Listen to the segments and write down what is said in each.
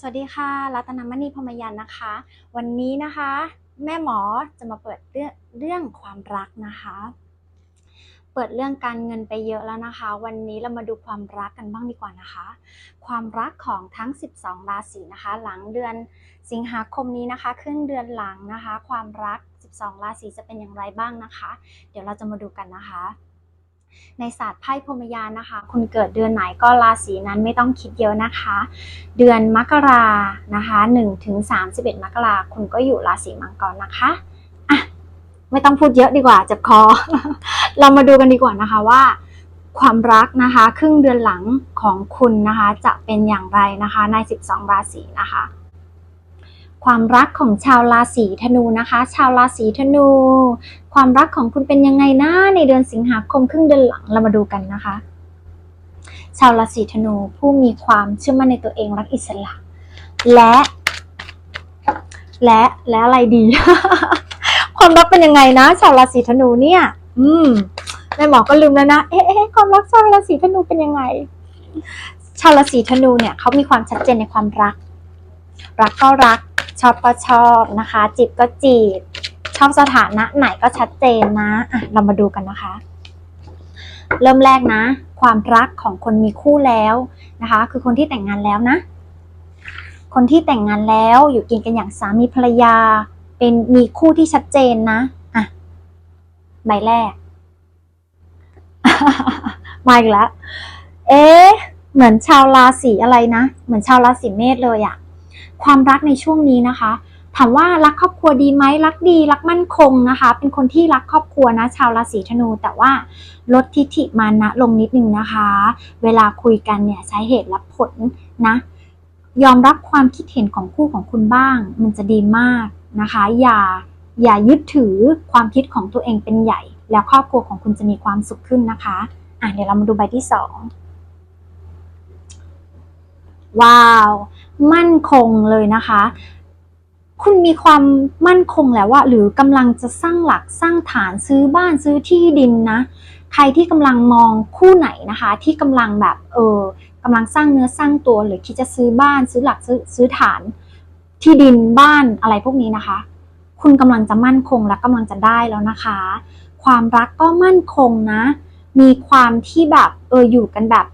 สวัสดีค่ะ รัตนมณีพรมยันนะคะ วันนี้นะคะ แม่หมอจะมาเปิดเรื่องเรื่องความรักนะคะ เปิดเรื่องการเงินไปเยอะแล้วนะคะ วันนี้เรามาดูความรักกันบ้างดีกว่านะคะ ความรักของทั้ง 12 ราศีนะคะ หลังเดือนสิงหาคมนี้นะคะครึ่งเดือนหลังนะคะ ความรัก 12 ราศีจะเป็นอย่างไรบ้างนะคะ เดี๋ยวเราจะมาดูกันนะคะ ในศาสตร์ไพ่พรมยานนะคะ คุณเกิดเดือนไหนก็ราศีนั้นไม่ต้องคิดเยอะนะคะ เดือนมกรานะคะ1ถึง31 มกราคุณก็อยู่ราศีมังกรนะคะอะไม่ต้องพูดเยอะดีกว่าเจ็บคอ เรามาดูกันดีกว่านะคะว่า ความรักนะคะ ครึ่งเดือนหลังของคุณนะคะ จะเป็นอย่างไรนะคะ ใน 12 ราศีนะคะ ความรักของชาวราศีธนูนะคะ ชาวราศีธนู ความรักของคุณเป็นยังไงนะในเดือนสิงหาคมครึ่งเดือนหลังเรามาดูกันนะคะ ชาวราศีธนูผู้มีความเชื่อมั่นในตัวเองรักอิสระ และ และและอะไรดี ความรักเป็นยังไงนะ ชาวราศีธนูเนี่ย อืมแม่หมอก็ลืมแล้วนะเอ๊ะความรักชาวราศีธนูเป็นยังไง ชาวราศีธนูเนี่ยเขามีความชัดเจนในความรัก รักก็รัก ชอบก็ชอบนะคะ จีบก็จีบ ชอบสถานะไหนก็ชัดเจนนะอะเรามาดูกันนะคะ เริ่มแรกนะ ความรักของคนมีคู่แล้วนะคะ คือคนที่แต่งงานแล้วนะ คนที่แต่งงานแล้วอยู่กินกันอย่างสามีภรรยา เป็นมีคู่ที่ชัดเจนนะอะใบแรกมาอีกแล้ว เอ๊ะ เหมือนชาวราศีอะไรนะ เหมือนชาวราศีเมษเลยอะ ความรักในช่วงนี้นะคะ ถามว่ารักครอบครัวดีไหมรักดีรักมั่นคงนะคะ เป็นคนที่รักครอบครัวนะชาวราศีธนู แต่ว่าลดทิฐิมานะลงนิดนึงนะคะ เวลาคุยกันเนี่ยใช้เหตุและผลนะ ยอมรับความคิดเห็นของคู่ของคุณบ้าง มันจะดีมากนะคะ อย่าอย่ายึดถือความคิดของตัวเองเป็นใหญ่ แล้วครอบครัวของคุณจะมีความสุขขึ้นนะคะอะเดี๋ยวเรามาดูใบที่สองว้าว มั่นคงเลยนะคะ คุณมีความมั่นคงแล้วว่าหรือกำลังจะสร้างหลักสร้างฐานซื้อบ้านซื้อที่ดินนะ ใครที่กำลังมองคู่ไหนนะคะ ที่กำลังแบบเออกำลังสร้างเนื้อสร้างตัวหรือคิดจะซื้อบ้านซื้อหลักซื้อซื้อฐาน ที่ดินบ้านอะไรพวกนี้นะคะ คุณกำลังจะมั่นคงและกำลังจะได้แล้วนะคะ ความรักก็มั่นคงนะ มีความที่แบบเอออยู่กันแบบ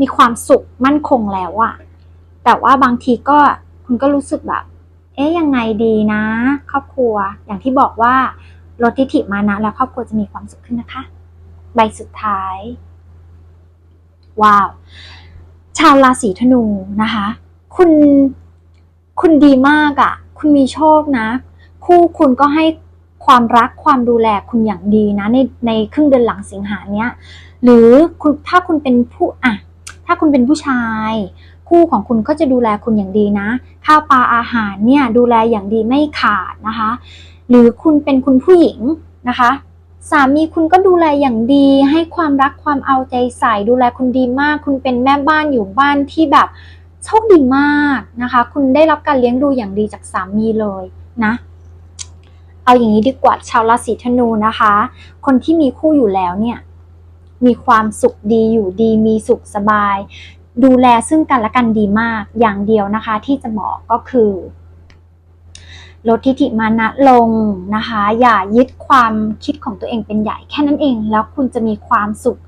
มีความสุขมั่นคงแล้วอะ แต่ว่าบางทีก็คุณก็รู้สึกแบบ เอ๊ะยังไงดีนะ ครอบครัว อย่างที่บอกว่าลดทิฐิมานะแล้วครอบครัวจะมีความสุขขึ้นนะคะ ใบสุดท้าย ว้าว ชาวราศีธนูนะคะ คุณคุณดีมากอะ่ะ คุณมีโชคนะ คู่คุณก็ให้ความรักความดูแลคุณอย่างดีนะ ในในครึ่งเดือนหลังสิงหาเนี้ย หรือคุณถ้าคุณเป็นผู้อะ ถ้าคุณเป็นผู้ชาย คู่ของคุณก็จะดูแลคุณอย่างดีนะ ข้าวปลาอาหารเนี่ยดูแลอย่างดีไม่ขาดนะคะ หรือคุณเป็นคุณผู้หญิงนะคะสามีคุณก็ดูแลอย่างดี ให้ความรักความเอาใจใส่ ดูแลคุณดีมาก คุณเป็นแม่บ้านอยู่บ้านที่แบบโชคดีมากนะคะ คุณได้รับการเลี้ยงดูอย่างดีจากสามีเลยนะ เอาอย่างนี้ดีกว่าชาวราศีธนูนะคะ คนที่มีคู่อยู่แล้วเนี่ย มีความสุขดีอยู่ดีมีสุขสบาย ดูแลซึ่งกันและกันดีมากอย่างเดียวนะคะ ที่จะบอกก็คือ ลดทิฐิมานะลงนะคะ อย่ายึดความคิดของตัวเองเป็นใหญ่แค่นั้นเอง แล้วคุณจะมีความสุข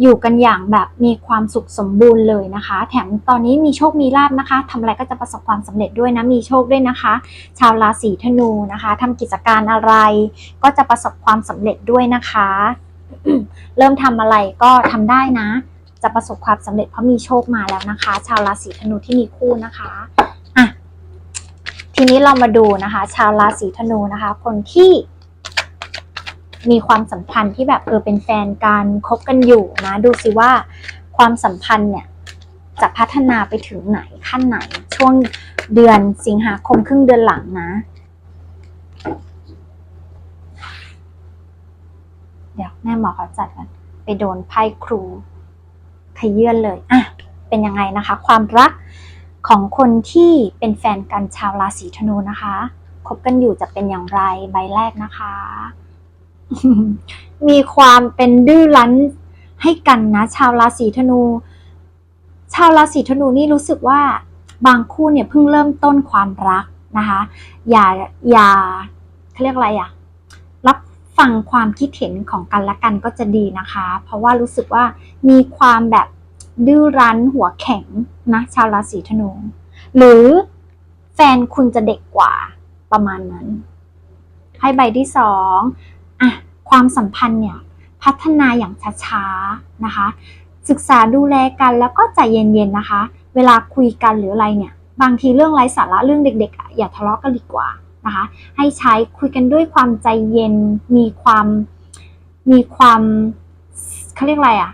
อยู่กันอย่างแบบมีความสุขสมบูรณ์เลยนะคะ แถมตอนนี้มีโชคมีลาบนะคะทำอะไรก็จะประสบความสำเร็จด้วยนะมีโชคด้วยนะคะ ชาวราศีธนูนะคะทำกิจการอะไร ก็จะประสบความสำเร็จด้วยนะคะ เริ่มทำอะไรก็ทำได้นะ จะประสบความสำเร็จเพราะมีโชคมาแล้วนะคะ ชาวราศีธนูที่มีคู่นะคะอะทีนี้เรามาดูนะคะ ชาวราศีธนูนะคะ คนที่มีความสัมพันธ์ที่แบบเออเป็นแฟนกันคบกันอยู่นะ ดูสิว่าความสัมพันธ์เนี่ยจะพัฒนาไปถึงไหนขั้นไหน ช่วงเดือนสิงหาคมครึ่งเดือนหลังนะ เดี๋ยวแม่หมอเขาจัดกันไปโดนไพ่ครู ขยื่นเลยอะเป็นยังไงนะคะ ความรักของคนที่เป็นแฟนกันชาวราศีธนูนะคะคบกันอยู่จะเป็นอย่างไรใบแรกนะคะ มีความเป็นดื้อรั้นให้กันนะ ชาวราศีธนู ชาวราศีธนูนี่รู้สึกว่าบางคู่เนี่ยเพิ่งเริ่มต้นความรักนะคะ อย่าอย่าเขาเรียกอะไรอะรับ ฟังความคิดเห็นของกันและกันก็จะดีนะคะ เพราะว่ารู้สึกว่ามีความแบบดื้อรั้นหัวแข็งนะชาวราศีธนู หรือแฟนคุณจะเด็กกว่าประมาณนั้น ให้ใบที่สองอะความสัมพันธ์เนี่ยพัฒนาอย่างช้าๆนะคะ ศึกษาดูแลกันแล้วก็ใจเย็นๆนะคะ เวลาคุยกันหรืออะไรเนี่ย บางทีเรื่องไร้สาระเรื่องเด็กๆอะอย่าทะเลาะกันดีกว่า นะคะ ให้ใช้คุยกันด้วยความใจเย็น มีความมีความเขาเรียกอะไรอะ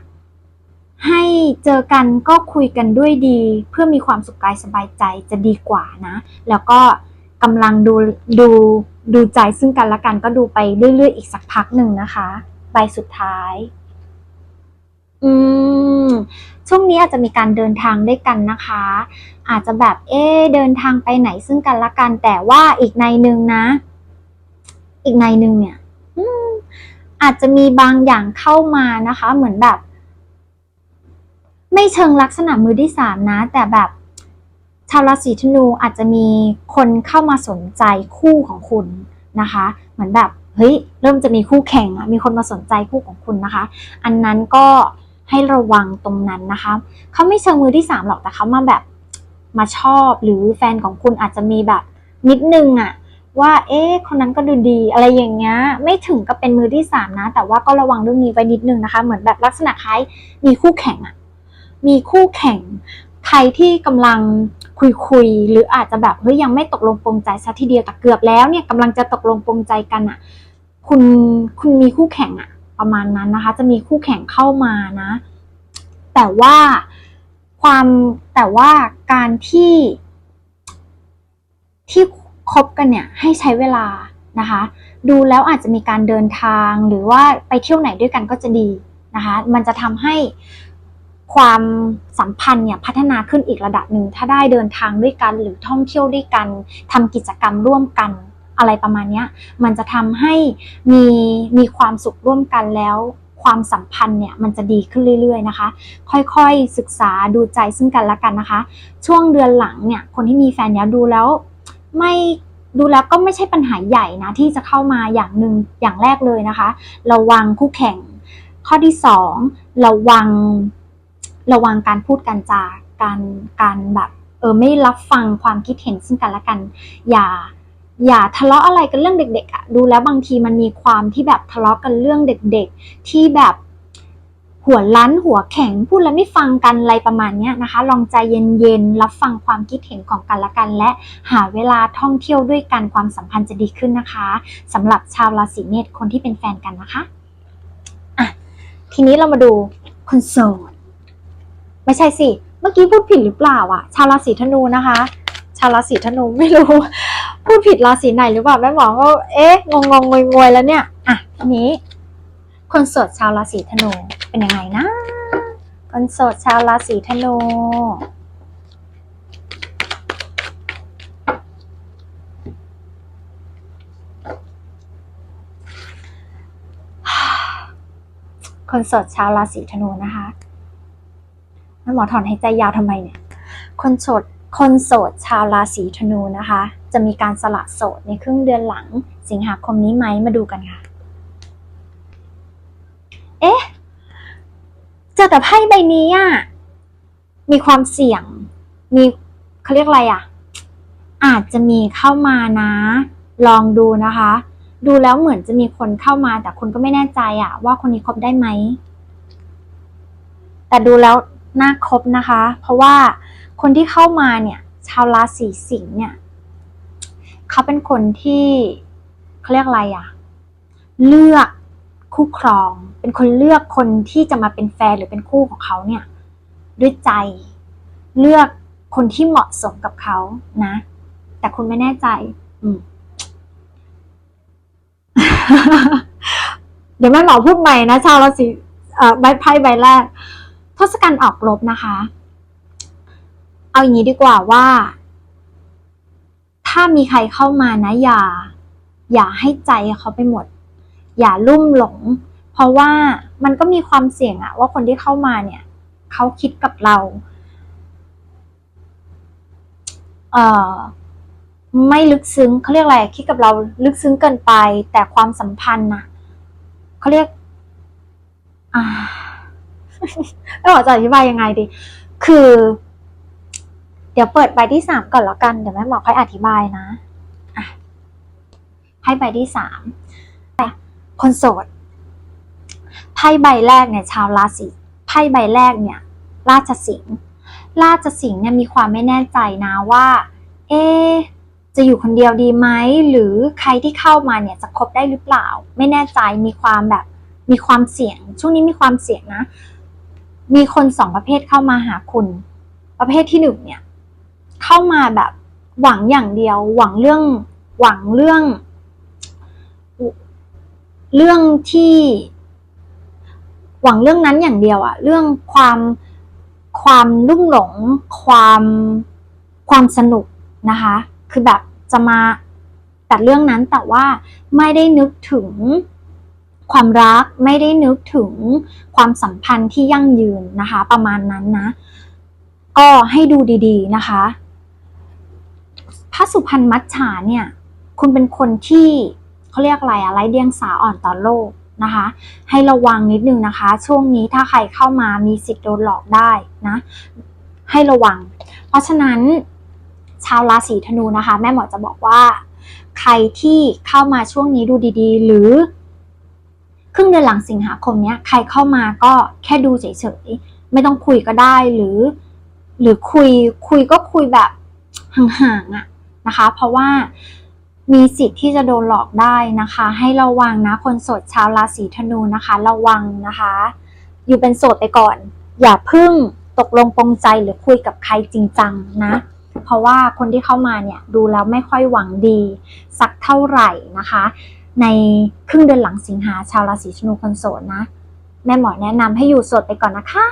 ให้เจอกันก็คุยกันด้วยดี เพื่อมีความสุขกายสบายใจจะดีกว่านะ แล้วก็กำลังดูดูดูใจซึ่งกันและกันก็ดูไปเรื่อยๆอีกสักพักหนึ่งนะคะ ใบสุดท้าย อืม ช่วงนี้อาจจะมีการเดินทางด้วยกันนะคะ อาจจะแบบเอ๊เดินทางไปไหนซึ่งกันและกัน แต่ว่าอีกในหนึ่งนะ อีกในหนึ่งเนี่ยอืมอาจจะมีบางอย่างเข้ามานะคะ เหมือนแบบ ไม่เชิงลักษณะมือที่สามนะ แต่แบบชาวราศีธนูอาจจะมีคนเข้ามาสนใจคู่ของคุณนะคะ เหมือนแบบเฮ้ยเริ่มจะมีคู่แข่งอะมีคนมาสนใจคู่ของคุณนะคะ อันนั้นก็ ให้ระวังตรงนั้นนะคะเขาไม่เชิงมือที่สามหรอกแต่เขามาแบบมาชอบหรือแฟนของคุณอาจจะมีแบบนิดนึงอะว่า เอ๊ะคนนั้นก็ดูดีอะไรอย่างเงี้ยไม่ถึงกับเป็นมือที่สามนะ แต่ว่าก็ระวังเรื่องนี้ไว้นิดนึงนะคะ เหมือนแบบลักษณะคล้ายมีคู่แข่งอะมีคู่แข่งใครที่กำลังคุยคุยหรืออาจจะแบบเฮ้ยยังไม่ตกลงปรงใจซะทีเดียวแต่เกือบแล้วเนี่ยกำลังจะตกลงปรงใจกันอะคุณคุณมีคู่แข่งอะ ประมาณนั้นนะคะ จะมีคู่แข่งเข้ามานะ แต่ว่าความแต่ว่าการที่ที่คบกันเนี่ยให้ใช้เวลานะคะ ดูแล้วอาจจะมีการเดินทางหรือว่าไปเที่ยวไหนด้วยกันก็จะดีนะคะ มันจะทำให้ความสัมพันธ์เนี่ยพัฒนาขึ้นอีกระดับหนึ่งถ้าได้เดินทางด้วยกัน หรือท่องเที่ยวด้วยกันทำกิจกรรมร่วมกัน อะไรประมาณเนี้ยมันจะทำให้มีมีความสุขร่วมกันแล้วความสัมพันธ์เนี่ยมันจะดีขึ้นเรื่อยๆนะคะ ค่อยๆศึกษาดูใจซึ่งกันและกันนะคะ ช่วงเดือนหลังเนี่ยคนที่มีแฟนเนี่ยดูแล้วไม่ดูแล้วก็ไม่ใช่ปัญหาใหญ่นะที่จะเข้ามาอย่างหนึ่งอย่างแรกเลยนะคะ ระวังคู่แข่ง ข้อที่สองระวังระวังการพูดการจาการการแบบเออไม่รับฟังความคิดเห็นซึ่งกันและกัน อย่า อย่าทะเลาะอะไรกันเรื่องเด็ก ๆอะดูแล้วบางทีมันมีความที่แบบทะเลาะกันเรื่องเด็ก ๆ ที่แบบหัวล้านหัวแข็งพูดแล้วไม่ฟังกันอะไรประมาณนี้นะคะ ลองใจเย็นๆรับฟังความคิดเห็นของกันและกัน และหาเวลาท่องเที่ยวด้วยกันความสัมพันธ์จะดีขึ้นนะคะสำหรับชาวราศีเมษคนที่เป็นแฟนกันนะคะอะทีนี้เรามาดูคนโสดไม่ใช่สิ เมื่อกี้พูดผิดหรือเปล่าอะชาวราศีธนูนะคะ ชาวราศีธนูไม่รู้ พูดผิดราศีไหนหรือเปล่าแม่หมอก็เอ๊ะงงงงงวยแล้วเนี่ยอะทีนี้ คนโสดชาวราศีธนูเป็นยังไงนะ คนโสดชาวราศีธนูคนโสดชาวราศีธนูนะคะแม่หมอถอนหายใจยาวทำไมเนี่ย คนโสด คนโสดชาวราศีธนูนะคะ จะมีการสละโสดในครึ่งเดือนหลัง สิงหาคมนี้ไหมมาดูกันค่ะ เอ๊ะเจอแต่ไพ่ใบนี้อะมีความเสี่ยง มีเขาเรียกอะไรอะ อาจจะมีเข้ามานะ ลองดูนะคะ ดูแล้วเหมือนจะมีคนเข้ามา แต่คุณก็ไม่แน่ใจอะ ว่าคนนี้คบได้ไหม แต่ดูแล้วน่าคบนะคะ เพราะว่าคนที่เข้ามาเนี่ย ชาวราศีสิงห์เนี่ย เขาเป็นคนที่เขาเรียกอะไรอะเลือกคู่ครอง เป็นคนเลือกคนที่จะมาเป็นแฟนหรือเป็นคู่ของเขาเนี่ย ด้วยใจ เลือกคนที่เหมาะสมกับเขานะ แต่คุณไม่แน่ใจ อืมเดี๋ยวแม่หมอพูดใหม่นะชาวราศีใบไพ่ใบแรกทศกัณฐ์ออกรบนะคะ เอาอย่างนี้ดีกว่าว่า ถ้ามีใครเข้ามานะอย่า อย่าให้ใจเขาไปหมด อย่าลุ่มหลง เพราะว่ามันก็มีความเสี่ยงอะว่าคนที่เข้ามาเนี่ยเขาคิดกับเราเอ่อไม่ลึกซึ้งเขาเรียกอะไรคิดกับเราลึกซึ้งเกินไป แต่ความสัมพันธ์นะเขาเรียกอ่าไม่รู้จะอธิบายยังไงดี คือ เดี๋ยวเปิดใบที่สามก่อนแล้วกัน เดี๋ยวแม่หมอค่อยอธิบายนะอะให้ใบที่สามคนโสด ไพ่ใบแรกเนี่ยชาวราศี ไพ่ใบแรกเนี่ย ราชสิงห์ ราชสิงห์เนี่ยมีความไม่แน่ใจนะว่า เอะจะอยู่คนเดียวดีไหม หรือใครที่เข้ามาเนี่ยจะคบได้หรือเปล่า ไม่แน่ใจมีความแบบมีความเสี่ยง ช่วงนี้มีความเสี่ยงนะ มีคนสองประเภทเข้ามาหาคุณ ประเภทที่หนึ่งเนี่ย เข้ามาแบบหวังอย่างเดียว หวังเรื่องหวังเรื่อง เรื่องที่ หวังเรื่องนั้นอย่างเดียวอะเรื่องความความลุ่มหลง ความความสนุกนะคะ คือแบบจะมาแต่เรื่องนั้นแต่ว่าไม่ได้นึกถึงความรักไม่ได้นึกถึงความสัมพันธ์ที่ยั่งยืนนะคะ ประมาณนั้นนะ ก็ให้ดูดี ๆนะคะ พระสุพรรณมัจฉาเนี่ย คุณเป็นคนที่เขาเรียกอะไรอะไร้เดียงสาอ่อนต่อโลกนะคะ ให้ระวังนิดนึงนะคะ ช่วงนี้ถ้าใครเข้ามามีสิทธิ์โดนหลอกได้นะ ให้ระวัง เพราะฉะนั้นชาวราศีธนูนะคะ แม่หมอจะบอกว่า ใครที่เข้ามาช่วงนี้ดูดี ๆ หรือ ครึ่งเดือนหลังสิงหาคมเนี้ยใครเข้ามาก็แค่ดูเฉยๆไม่ต้องคุยก็ได้หรือ หรือคุยคุยก็คุยแบบห่างๆอะ นะคะ เพราะว่ามีสิทธิ์ที่จะโดนหลอกได้นะคะ ให้ระวังนะคนโสดชาวราศีธนูนะคะระวังนะคะ อยู่เป็นโสดไปก่อน อย่าพึ่งตกลงปรงใจหรือคุยกับใครจริงจังนะ เพราะว่าคนที่เข้ามาเนี่ยดูแล้วไม่ค่อยหวังดี สักเท่าไหร่นะคะ ในครึ่งเดือนหลังสิงหาชาวราศีธนูคนโสดนะ แม่หมอแนะนำให้อยู่โสดไปก่อนนะคะ